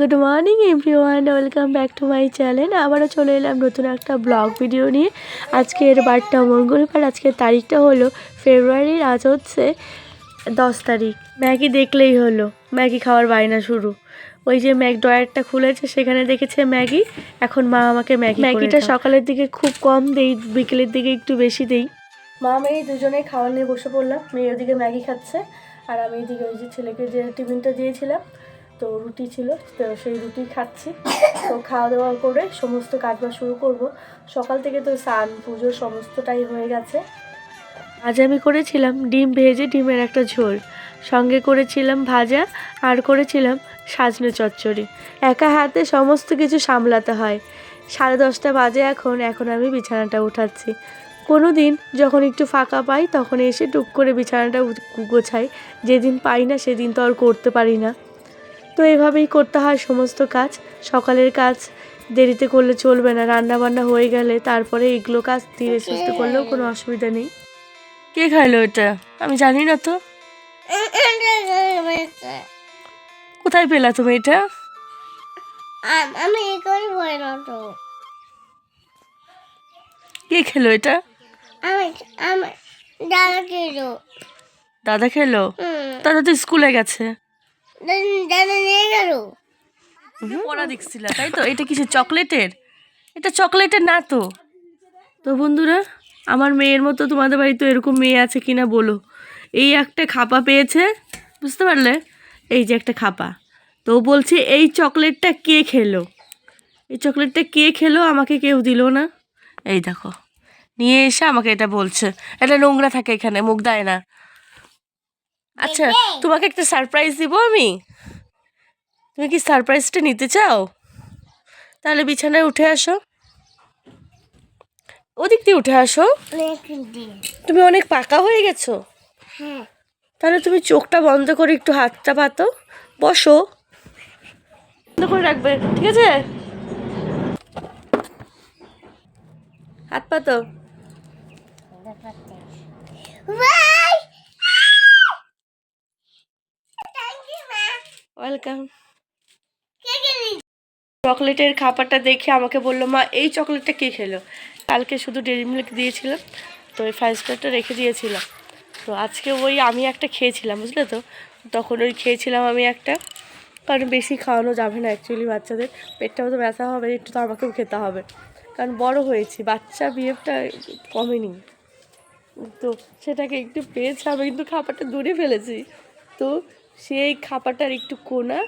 Good morning everyone welcome back to my channel আবারও চলে এলাম নতুন একটা ব্লগ ভিডিও নিয়ে। আজকের বারটা মঙ্গলবার। আজকের তারিখটা হলো ফেব্রুয়ারির। আজ হচ্ছে দশ তারিখ। ম্যাগি দেখলেই হলো। ম্যাগি খাওয়ার বায়না শুরু। ওই যে ম্যাগ ড্রয়ারটা খুলেছে সেখানে দেখেছে ম্যাগি। এখন মা আমাকে ম্যাগি ম্যাগিটা সকালের দিকে খুব কম দেই বিকেলের দিকে একটু বেশি দেই। মা মেয়ে দুজনেই খাওয়া নিয়ে বসে পড়লাম। মেয়ে ওদিকে ম্যাগি খাচ্ছে। আর আমি এদিকে ওই যে ছেলেকে যে টিফিনটা দিয়েছিলাম তো রুটি ছিল, তো সেই রুটি খাচ্ছি। তো খাওয়া দাওয়া করে সমস্ত কাজবাজ শুরু করব। সকাল থেকে তো স্নান, পুজো সমস্তটাই হয়ে গেছে। আজ আমি করেছিলাম ডিম ভেজে ডিমের একটা ঝোল। সঙ্গে করেছিলাম ভাজা আর করেছিলাম সাজনে চচ্চড়ি। একা হাতে সমস্ত কিছু সামলাতে হয়। সাড়ে দশটা বাজে এখন এখন আমি বিছানাটা উঠাচ্ছি। কোনো দিন যখন একটু ফাঁকা পাই, তখন এসে টুক করে বিছানাটা গোছাই। যেদিন পাই না, সেদিন তো আর করতে পারি না। তো এভাবেই করতে হয় সমস্ত কাজ। সকালের কাজ দেরিতে করলে চলবে না রান্না বান্না হয়ে গেলে তারপরে এগুলো কাজ ধীরে সুস্থে করলেও কোনো অসুবিধা নেই। কে খাইলো এটা? আমি জানি না তো। কোথায় পেলা তুমি এটা? আমি তো। কে খেলো এটা? আমি আমি দাদা কিলো দাদা খেলো? দাদা তো স্কুলে গেছে। পড়া দেখছিল তাই তো? এটা কিছু চকলেটের? এটা চকলেটের না তো। তো বন্ধুরা আমার মেয়ের মতো তোমাদের বাড়িতে এরকম মেয়ে আছে কিনা বলো। এই একটা খাপা পেয়েছে বুঝতে পারলে? এই যে একটা খাপা। তো বলছে এই চকলেটটা কে খেলো? এই চকলেটটা কে খেলো আমাকে কেউ দিল না। এই দেখো নিয়ে এসে আমাকে এটা বলছে। এটা নোংরা থাকে এখানে মুখ দেয় না। আচ্ছা তোমাকে একটা সারপ্রাইজ দিব আমি? তুমি কি সারপ্রাইজটা নিতে চাও? তাহলে বিছানায় উঠে আসো। ওদিক দিয়ে উঠে আসো। তুমি অনেক পাকা হয়ে গেছো। হ্যাঁ। তাহলে তুমি চোখটা বন্ধ করে একটু হাতটা পাতো। বসো। বন্ধ করে রাখবে ঠিক আছে? হাত পাতো। ওয়েলকাম চকলেটের খাবারটা দেখে আমাকে বলল মা এই চকলেটটা কে খেলো? কালকে শুধু ডেরি মিল্ক দিয়েছিলাম তো ওই ফাইভ স্টারটা রেখে দিয়েছিলাম। তো আজকে ওই আমি একটা খেয়েছিলাম বুঝলে তো? তখন ওই খেয়েছিলাম আমি একটা। কারণ বেশি খাওয়ানো যাবে না অ্যাকচুয়ালি বাচ্চাদের। পেটটাও তো ব্যথা হবে একটু তো আমাকেও খেতে হবে। কারণ বড় হয়েছি বাচ্চা বিহেভটা কমেনি। তো সেটাকে একটু পেয়েছে আমি কিন্তু খাবারটা দূরে ফেলেছি। তো সেই খাবারটার একটু কোনা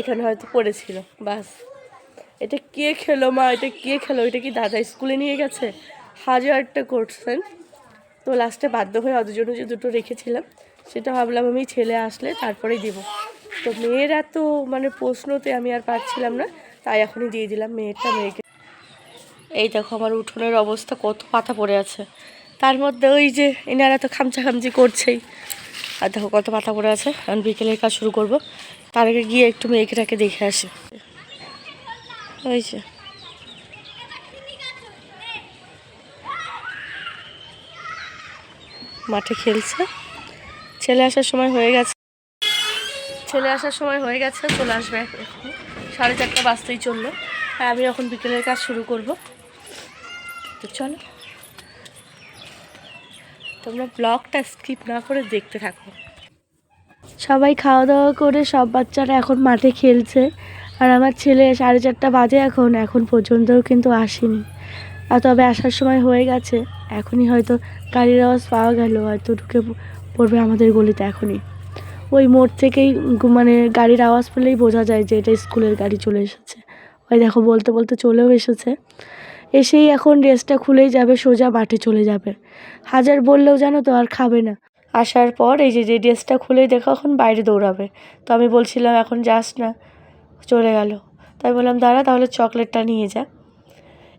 এখানে হয়তো পড়েছিল, বাস। এটা কে খেলো মা? এটা কে খেলো? এটা কি দাদা স্কুলে নিয়ে গেছে? হাজারটা করছেন তো লাস্টে বাধ্য হয়ে ওদের জন্য যে দুটো রেখেছিলাম, সেটা ভাবলাম আমি ছেলে আসলে তারপরেই দেবো। তো মেয়ের এত মানে প্রশ্নতে আমি আর পারছিলাম না, তাই এখনই দিয়ে দিলাম মেয়েরটা, মেয়েকে। এই দেখো আমার উঠোনের অবস্থা, কত পাতা পড়ে আছে। তার মধ্যে ওই যে এনারা তো খামচা খামচি করছেই। আর দেখো কত পাতা পড়ে আছে। আমি বিকেলের কাজ শুরু করব। তার আগে গিয়ে একটু মেয়েটাকে দেখে আসি। ওই যে। মাঠে খেলছে। ছেলে আসার সময় হয়ে গেছে। ছেলে আসার সময় হয়ে গেছে, চলে আসবে সাড়ে চারটা বাজতেই চলল। আমি এখন বিকেলের কাজ শুরু করব। তো চলো। তোমরা ব্লগটা স্কিপ না করে দেখতে থাকো। সবাই খাওয়া দাওয়া করে, সব বাচ্চারা এখন মাঠে খেলছে। আর আমার ছেলে সাড়ে চারটা বাজে এখন এখন পর্যন্তও কিন্তু আসেনি। আর তবে আসার সময় হয়ে গেছে, এখনই হয়তো গাড়ির আওয়াজ পাওয়া গেল, হয়তো ঢুকে পড়বে আমাদের গলিতে এখনই। ওই মোড় থেকেই মানে গাড়ির আওয়াজ পেলেই বোঝা যায় যে এটা স্কুলের গাড়ি চলে এসেছে। ওই দেখো বলতে বলতে চলেও এসেছে। এসেই এখন ড্রেসটা খুলেই যাবে, সোজা মাঠে চলে যাবে। হাজার বললেও জানো তো আর খাবে না। আসার পর এই যে যে ড্রেসটা খুলেই দেখো, এখন বাইরে দৌড়াবে। তো আমি বলছিলাম, এখন যাস না। চলে গেল। তাই বললাম, দাঁড়া, তাহলে চকলেটটা নিয়ে যা।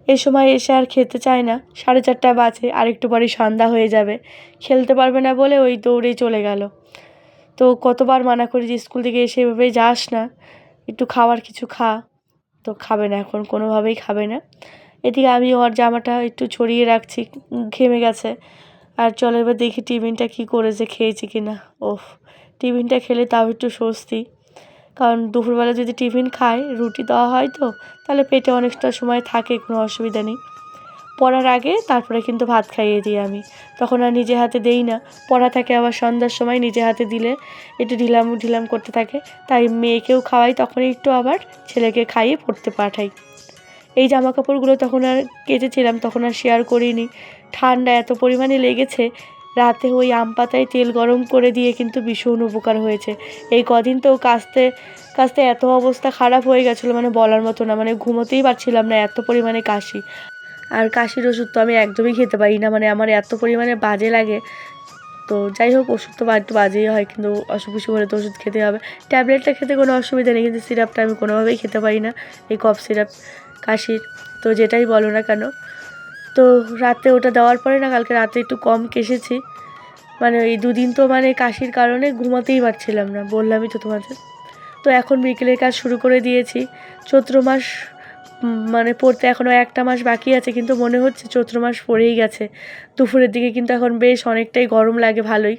এ সময় এসে আর খেতে চায় না। সাড়ে চারটা বাজে, আর একটু পরেই সন্ধ্যা হয়ে যাবে। খেলতে পারবে না বলে ওই দৌড়েই চলে গেল। তো কতবার মানা করি যে, স্কুল থেকে এসে এভাবেই যাস না। একটু খাওয়ার কিছু খা। তো খাবে না এখন, কোনোভাবেই খাবে না। এদিকে আমি ওর জামাটা একটু ছড়িয়ে রাখছি, ঘেমে গেছে। আর চলো এবার দেখি টিফিনটা কী করেছে, খেয়েছি কি না ওফ, টিফিনটা খেলে তাও একটু স্বস্তি। কারণ দুপুরবেলা যদি টিফিন খায়, রুটি দেওয়া হয় তো, তাহলে পেটে অনেকটা সময় থাকে, কোনো অসুবিধা নেই। পড়ার আগে তারপরে কিন্তু ভাত খাইয়ে দিই আমি। তখন আর নিজে হাতে দেই না। পড়া থাকে আবার সন্ধ্যার সময় নিজে হাতে দিলে একটু ঢিলাম ঢিলাম করতে থাকে। তাই মেয়েকেও খাওয়াই তখন একটু আবার ছেলেকে খাইয়ে পড়তে পাঠাই। এই জামা কাপড়গুলো তখন আর কেচেছিলাম, তখন আর শেয়ার করিনি। ঠান্ডা এত পরিমাণে লেগেছে, রাতে ওই আম পাতায় তেল গরম করে দিয়ে কিন্তু ভীষণ উপকার হয়েছে। এই কদিন তো কাস্তে কাস্তে এত অবস্থা খারাপ হয়ে গেছিল মানে বলার মতো না মানে ঘুমোতেই পারছিলাম না এত পরিমাণে কাশি। আর কাশির ওষুধ তো আমি একদমই খেতে পারি না মানে আমার এত পরিমাণে বাজে লাগে। তো যাই হোক, ওষুধ তো একটু বাজেই হয়, কিন্তু অসুখ বিসুখ হলে তো ওষুধ খেতে হবে। ট্যাবলেটটা খেতে কোনো অসুবিধা নেই, কিন্তু সিরাপটা আমি কোনোভাবেই খেতে পারি না। এই কফ সিরাপ কাশির, তো যেটাই বলো না কেন। তো রাতে ওটা দেওয়ার পরে না কালকে রাতে একটু কম কেসেছি। মানে এই দুদিন তো মানে কাশির কারণে ঘুমাতেই পারছিলাম না, বললামই তো তোমাদের। তো এখন বিকেলের কাজ শুরু করে দিয়েছি। চৈত্র মাস মানে পড়তে এখনও একটা মাস বাকি আছে, কিন্তু মনে হচ্ছে চৈত্র মাস পড়েই গেছে। দুপুরের দিকে কিন্তু এখন বেশ অনেকটাই গরম লাগে ভালোই।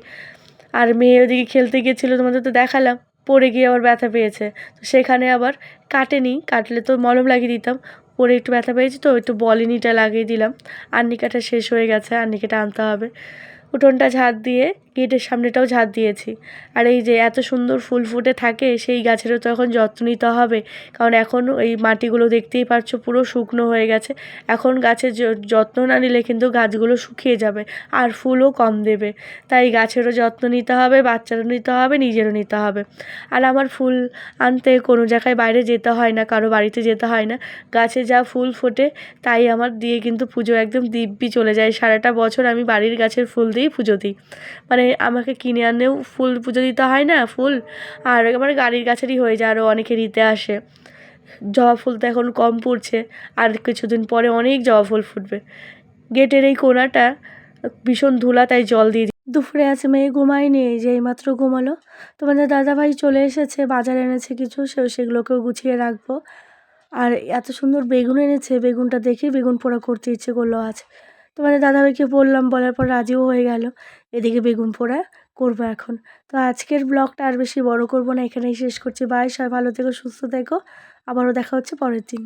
আর মেয়ে ওদিকে খেলতে গিয়েছিল তোমাদের তো দেখালাম। পড়ে গিয়ে আবার ব্যথা পেয়েছে। তো সেখানে আবার কাটেনি, কাটলে তো মলম লাগিয়ে দিতাম। পরে একটু ব্যথা পেয়েছি তো, একটু বলিনিটা লাগিয়ে দিলাম। আর্নিকাটা শেষ হয়ে গেছে আর্নিকাটা আনতে হবে। উঠোনটা ঝাড় দিয়ে, গেটের সামনেটাও ঝাড় দিয়েছি। আর এই যে এত সুন্দর ফুল ফুটে থাকে, সেই গাছেরও তো এখন যত্ন নিতে হবে। কারণ এখন এই মাটিগুলো দেখতেই পারছ পুরো শুকনো হয়ে গেছে। এখন গাছের যত্ন না নিলে কিন্তু গাছগুলো শুকিয়ে যাবে আর ফুলও কম দেবে। তাই গাছেরও যত্ন নিতে হবে, বাচ্চারও নিতে হবে, নিজেরও নিতে হবে। আর আমার ফুল আনতে কোনো জায়গায় বাইরে যেতে হয় না, কারও বাড়িতে যেতে হয় না। গাছে যা ফুল ফোটে, তাই আমার দিয়ে কিন্তু পুজো একদম দিব্যি চলে যায়। সারাটা বছর আমি বাড়ির গাছের ফুল দিয়েই পুজো দিই। মানে আমাকে কিনে আনেও ফুল পুজো দিতে হয় না, ফুল। আর আমার গাড়ির গাছেরই হয়ে যায় আরও অনেকে নিতে আসে। জবা ফুল তো এখন কম ফুটছে আর কিছুদিন পরে অনেক জবা ফুল ফুটবে। গেটের এই কোনাটা ভীষণ ধুলা, তাই জল দিয়ে দুপুরে আছে মেয়ে ঘুমায়নি, এই যে এইমাত্র ঘুমালো। তোমাদের দাদাভাই চলে এসেছে, বাজার এনেছে কিছু, সে সেগুলোকেও গুছিয়ে রাখব। আর এত সুন্দর বেগুন এনেছে, বেগুনটা দেখে বেগুন পোড়া করতে ইচ্ছে করল আজ। তোমাদের দাদাভাইকে বললাম, বলার পর রাজিও হয়ে গেল। এদিকে বেগুন পোড়া করব এখন। তো আজকের ব্লগটা আর বেশি বড় করব না, এখানেই শেষ করছি। বাই, সবাই ভালো থেকো, সুস্থ থেকো। আবারও দেখা হচ্ছে পরের দিন।